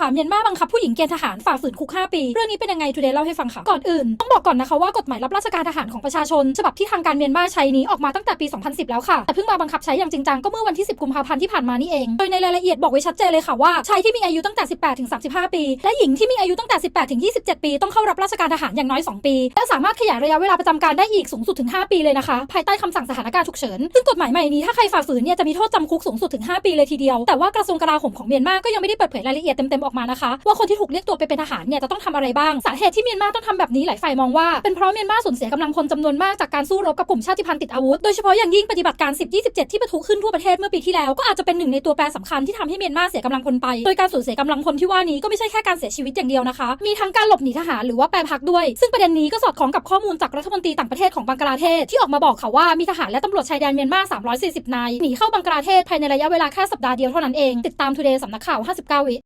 ค่ะเมียนมาบังคับผู้หญิงเกณฑ์ทหารฝ่าฝืนคุก 5 ปี เรื่องนี้เป็นยังไงทูเดย์เล่าให้ฟังค่ะก่อนอื่นต้องบอกก่อนนะคะว่ากฎหมายรับราชการทหารของประชาชนฉบับที่ทางการเมียนมาใช้นี้ออกมาตั้งแต่ปี 2010 แล้วค่ะแต่เพิ่งมาบังคับใช้อย่างจริงจังก็เมื่อวันที่ 10 กุมภาพันธ์ที่ผ่านมานี่เองโดยในรายละเอียดบอกไว้ชัดเจนเลยค่ะว่าชายที่มีอายุตั้งแต่ 18ถึง35 ปี และหญิงที่มีอายุตั้งแต่ 18ถึง27 ปี ต้องเข้ารับราชการทหารอย่างน้อย 2 ปี และสามารถขยายระยะเวลาประจำการได้อีกสูงสุดถึง 5 ปีเลยนะคะ ภายใต้คำสั่งสถานการณ์ฉุกเฉินซึ่งกฎหมายใหม่นี้ถ้าใครฝ่าฝืนเนี่ยจะมีโทษจำคุกสูงสุดถึง 5 ปีเลยทีเดียวแต่ว่ากระทรวงกลาโหมของเมียนมาก็ยังไม่ได้เปิดเผยรายละเอียดเต็มๆออกมานะคะ ว่าคนที่ถูกเรียกตัวไปเป็นทหารเนี่ยจะต้องทำอะไรบ้างสาเหตุที่เมียนมาต้องทำแบบนี้หลายฝ่ายมองว่าเป็นเพราะเมียนมาสูญเสียกำลังพลจำนวนมากจากการสู้รบกับกลุ่มชาติพันธุ์ติดอาวุธโดยเฉพาะอย่างยิ่งปฏิบัติการ 10-27 ที่ปะทุขึ้นทั่วประเทศเมื่อปีที่แล้วก็อาจจะเป็นหนึ่งในตัวแปรสำคัญที่ทำให้เมียนมาเสียกำลังพลไป โดยการสูญเสียกำลังพลที่ว่านี้ก็ไม่ใช่แค่การเสียชีวิตอย่างเดียวนะคะ มีทั้งการหลบหนีทหารหรือว่าแปรพักด้วย ซึ่งประเด็นนี้ก็สอดคล้องกับข้อมูลจากรัฐมนตรีต่างประเทศของบังกลาเทศที่ออกมาบอกค่ะว่ามีทหารและตำรวจชายแดนเมียนมา 340 นายหนีเข้าบังกลาเทศภายในระยะเวลาแค่สัปดาห์เดียวเท่านั้นเอง ติดตาม Today สำนักข่าว 59 วิ